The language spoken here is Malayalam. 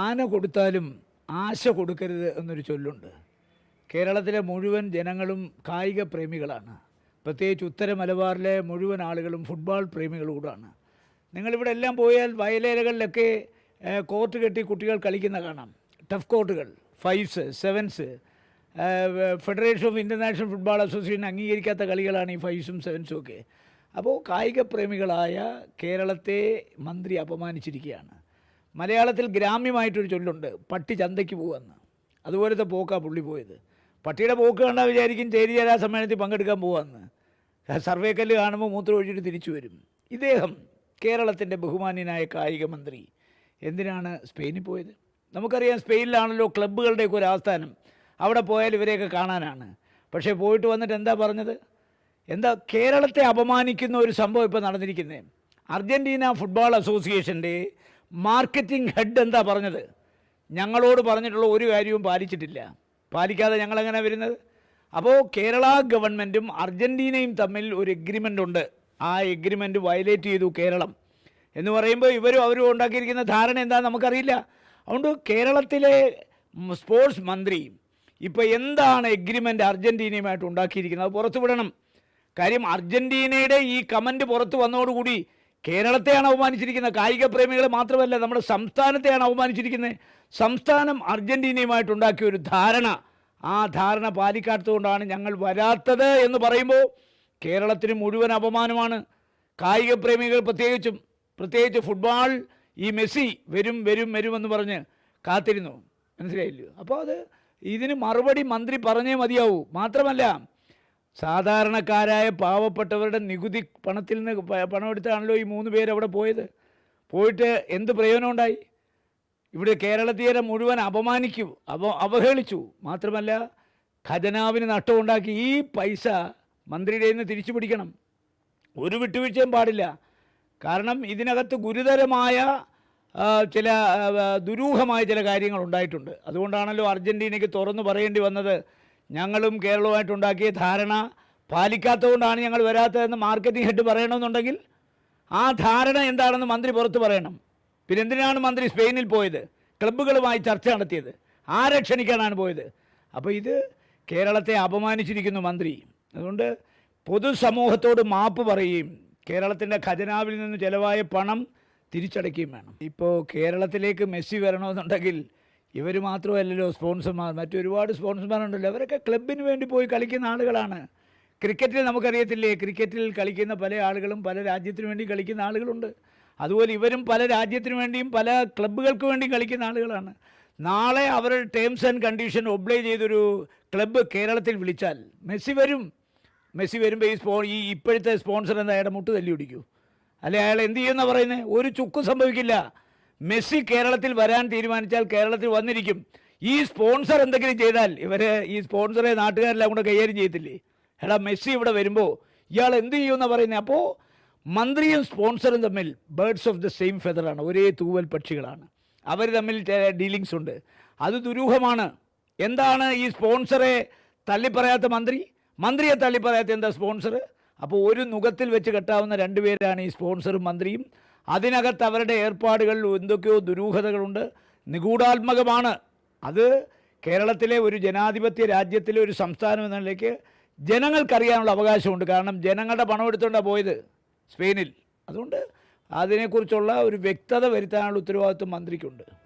ആന കൊടുത്താലും ആശ കൊടുക്കരുത് എന്നൊരു ചൊല്ലുണ്ട്. കേരളത്തിലെ മുഴുവൻ ജനങ്ങളും കായിക പ്രേമികളാണ്. പ്രത്യേകിച്ച് ഉത്തര മലബാറിലെ മുഴുവൻ ആളുകളും ഫുട്ബോൾ പ്രേമികളൂടാണ്. നിങ്ങളിവിടെ എല്ലാം പോയാൽ വയലേലകളിലൊക്കെ കോർട്ട് കെട്ടി കുട്ടികൾ കളിക്കുന്ന കാണാം. Turf കോർട്ടുകൾ fives sevens federation of international football association അംഗീകരിക്കാത്ത കളികളാണ് ഈ ഫൈവ്സും സെവൻസും ഒക്കെ. അപ്പോൾ കായിക പ്രേമികളായ കേരളത്തെ മന്ത്രി അപമാനിച്ചിരിക്കുകയാണ്. മലയാളത്തിൽ ഗ്രാമ്യമായിട്ടൊരു ചൊല്ലുണ്ട് പട്ടി ചന്തയ്ക്ക് പോകുമെന്ന് അതുപോലത്തെ പോക്കാ പുള്ളി പോയത്. പട്ടിയുടെ പോക്ക് കണ്ടാൽ വിചാരിക്കും ചേരിചേരാ സമ്മേളനത്തിൽ പങ്കെടുക്കാൻ പോകാമെന്ന് സർവേ കല്ല് കാണുമ്പോൾ മൂത്രം ഒഴിച്ചിട്ട് തിരിച്ചു വരും. ഇദ്ദേഹം കേരളത്തിന്റെ ബഹുമാന്യനായ കായിക മന്ത്രി. എന്തിനാണ് സ്പെയിനിൽ പോയത്? നമുക്കറിയാം സ്പെയിനിലാണല്ലോ ക്ലബ്ബുകളുടെയൊക്കെ ഒരു ആസ്ഥാനം. അവിടെ പോയാൽ ഇവരെയൊക്കെ കാണാനാണ്. പക്ഷേ പോയിട്ട് വന്നിട്ട് എന്താ പറഞ്ഞത്? എന്താ കേരളത്തെ അപമാനിക്കുന്ന ഒരു സംഭവം ഇപ്പോൾ നടന്നിരിക്കുന്നത് അർജന്റീന ഫുട്ബോൾ അസോസിയേഷന്റെ മാർക്കറ്റിംഗ് ഹെഡ് എന്താ പറഞ്ഞത്? ഞങ്ങളോട് പറഞ്ഞിട്ടുള്ള ഒരു കാര്യവും പാലിച്ചിട്ടില്ല. പാലിക്കാതെ ഞങ്ങളെങ്ങനെ വരുന്നത്? അപ്പോൾ കേരള ഗവൺമെന്റും അർജന്റീനയും തമ്മിൽ ഒരു എഗ്രിമെന്റ് ഉണ്ട്. ആ എഗ്രിമെന്റ് വയലേറ്റ് ചെയ്തു കേരളം. എന്ന് പറയുമ്പോൾ ഇവരും അവരും ഉണ്ടാക്കിയിരിക്കുന്ന ധാരണ എന്താണെന്ന് നമുക്കറിയില്ല. അതുകൊണ്ട് കേരളത്തിലെ സ്പോർട്സ് മന്ത്രി ഇപ്പോൾ എന്താണ് എഗ്രിമെന്റ് അർജന്റീനയുമായിട്ട് ഉണ്ടാക്കിയിരിക്കുന്നത്? അത് പുറത്തു വിടണം കാര്യം അർജന്റീനയുടെ ഈ കമന്റ് പുറത്തു വന്നതോടുകൂടി കേരളത്തെയാണ് അവമാനിച്ചിരിക്കുന്നത് കായിക പ്രേമികളെ മാത്രമല്ല നമ്മുടെ സംസ്ഥാനത്തെയാണ് അവമാനിച്ചിരിക്കുന്നത് സംസ്ഥാനം അർജന്റീനയുമായിട്ട് ഉണ്ടാക്കിയ ഒരു ധാരണ. ആ ധാരണ പാലിക്കാത്തതുകൊണ്ടാണ് ഞങ്ങൾ വരാത്തത് എന്ന് പറയുമ്പോൾ കേരളത്തിന് മുഴുവൻ അപമാനമാണ്. കായിക പ്രേമികൾ പ്രത്യേകിച്ചും പ്രത്യേകിച്ച് ഫുട്ബോൾ ഈ മെസ്സി വരും വരും വരുമെന്ന് പറഞ്ഞ് കാത്തിരുന്നു. മനസ്സിലായില്ലോ? അപ്പോൾ അത് ഇതിന് മറുപടി മന്ത്രി പറഞ്ഞേ മതിയാവൂ. മാത്രമല്ല സാധാരണക്കാരായ പാവപ്പെട്ടവരുടെ നികുതി പണത്തിൽ നിന്ന് പണമെടുത്താണല്ലോ ഈ മൂന്ന് പേര് അവിടെ പോയത്. പോയിട്ട് എന്ത് പ്രയോജനം ഉണ്ടായി? ഇവിടെ കേരളത്തീരെ മുഴുവൻ അപമാനിക്കൂ അപ അവഹേളിച്ചു. മാത്രമല്ല ഖജനാവിന് നഷ്ടമുണ്ടാക്കി ഈ പൈസ മന്ത്രിയുടെ നിന്ന് തിരിച്ചു പിടിക്കണം. ഒരു വിട്ടുവീഴ്ചയും പാടില്ല. കാരണം ഇതിനകത്ത് ഗുരുതരമായ ചില ദുരൂഹമായ ചില കാര്യങ്ങൾ ഉണ്ടായിട്ടുണ്ട്. അതുകൊണ്ടാണല്ലോ അർജന്റീനയ്ക്ക് തുറന്നു പറയേണ്ടി വന്നത്. ഞങ്ങളും കേരളവുമായിട്ടുണ്ടാക്കിയ ധാരണ പാലിക്കാത്തതുകൊണ്ടാണ് ഞങ്ങൾ വരാത്തതെന്ന് മാർക്കറ്റിംഗ് ഹെഡ് പറയണമെന്നുണ്ടെങ്കിൽ ആ ധാരണ എന്താണെന്ന് മന്ത്രി പുറത്ത് പറയണം. പിന്നെ എന്തിനാണ് മന്ത്രി സ്പെയിനിൽ പോയത്? ക്ലബ്ബുകളുമായി ചർച്ച നടത്തിയത്. ആരെ ക്ഷണിക്കാനാണ് പോയത്? അപ്പോൾ ഇത് കേരളത്തെ അപമാനിച്ചിരിക്കുന്നു മന്ത്രി. അതുകൊണ്ട് പൊതുസമൂഹത്തോട് മാപ്പ് പറയുകയും കേരളത്തിന്റെ ഖജനാവിൽ നിന്ന് ചിലവായ പണം തിരിച്ചടയ്ക്കുകയും വേണം. ഇപ്പോൾ കേരളത്തിലേക്ക് മെസ്സി വരണമെന്നുണ്ടെങ്കിൽ ഇവർ മാത്രമല്ലല്ലോ സ്പോൺസർമാർ. മറ്റൊരുപാട് സ്പോൺസർമാരുണ്ടല്ലോ. അവരൊക്കെ ക്ലബിന് വേണ്ടി പോയി കളിക്കുന്ന ആളുകളാണ്. ക്രിക്കറ്റിൽ നമുക്കറിയത്തില്ലേ? ക്രിക്കറ്റിൽ കളിക്കുന്ന പല ആളുകളും പല രാജ്യത്തിന് വേണ്ടി കളിക്കുന്ന ആളുകളുണ്ട്. അതുപോലെ ഇവരും പല രാജ്യത്തിന് വേണ്ടിയും പല ക്ലബ്ബുകൾക്ക് വേണ്ടി കളിക്കുന്ന ആളുകളാണ്. നാളെ അവരുടെ ടേംസ് ആൻഡ് കണ്ടീഷൻ ഒബ്ലൈ ചെയ്തൊരു ക്ലബ്ബ് കേരളത്തിൽ വിളിച്ചാൽ മെസ്സി വരും. മെസ്സി വരുമ്പോൾ ഈ സ്പോ ഈ ഇപ്പോഴത്തെ സ്പോൺസർ എന്താ? അയാളുടെ മുട്ട് തല്ലി പിടിക്കൂ അല്ലെ അയാൾ എന്ത് ചെയ്യുമെന്നാണ് പറയുന്നത് ഒരു ചുക്കും സംഭവിക്കില്ല. മെസ്സി കേരളത്തിൽ വരാൻ തീരുമാനിച്ചാൽ കേരളത്തിൽ വന്നിരിക്കും. ഈ സ്പോൺസർ എന്തെങ്കിലും ചെയ്താൽ ഇവർ ഈ സ്പോൺസറെ നാട്ടുകാരെല്ലാം കൂടെ കൈകാര്യം ചെയ്യത്തില്ലേ? എടാ മെസ്സി ഇവിടെ വരുമ്പോൾ ഇയാൾ എന്ത് ചെയ്യുമെന്നാണ് പറയുന്നത് അപ്പോൾ മന്ത്രിയും സ്പോൺസറും തമ്മിൽ ബേർഡ്സ് ഓഫ് ദ സെയിം ഫെദറാണ്. ഒരേ തൂവൽ പക്ഷികളാണ്. അവർ തമ്മിൽ ഡീലിങ്സ് ഉണ്ട്. അത് ദുരൂഹമാണ്. എന്താണ് ഈ സ്പോൺസറെ തള്ളിപ്പറയാത്ത മന്ത്രി? മന്ത്രിയെ തള്ളിപ്പറയാത്ത എന്താ സ്പോൺസർ അപ്പോൾ ഒരു നുഖത്തിൽ വെച്ച് കെട്ടാവുന്ന രണ്ടുപേരാണ് ഈ സ്പോൺസറും മന്ത്രിയും. അതിനകത്ത് അവരുടെ ഏർപ്പാടുകളിൽ എന്തൊക്കെയോ ദുരൂഹതകളുണ്ട്. നിഗൂഢാത്മകമാണ്. അത് കേരളത്തിലെ ഒരു ജനാധിപത്യ രാജ്യത്തിലെ ഒരു സംസ്ഥാനം എന്ന നിലയ്ക്ക് ജനങ്ങൾക്കറിയാനുള്ള അവകാശമുണ്ട്. കാരണം ജനങ്ങളുടെ പണം എടുത്തുകൊണ്ടാണ് പോയത് സ്പെയിനിൽ. അതുകൊണ്ട് അതിനെക്കുറിച്ചുള്ള ഒരു വ്യക്തത വരുത്താനുള്ള ഉത്തരവാദിത്വം മന്ത്രിക്കുണ്ട്.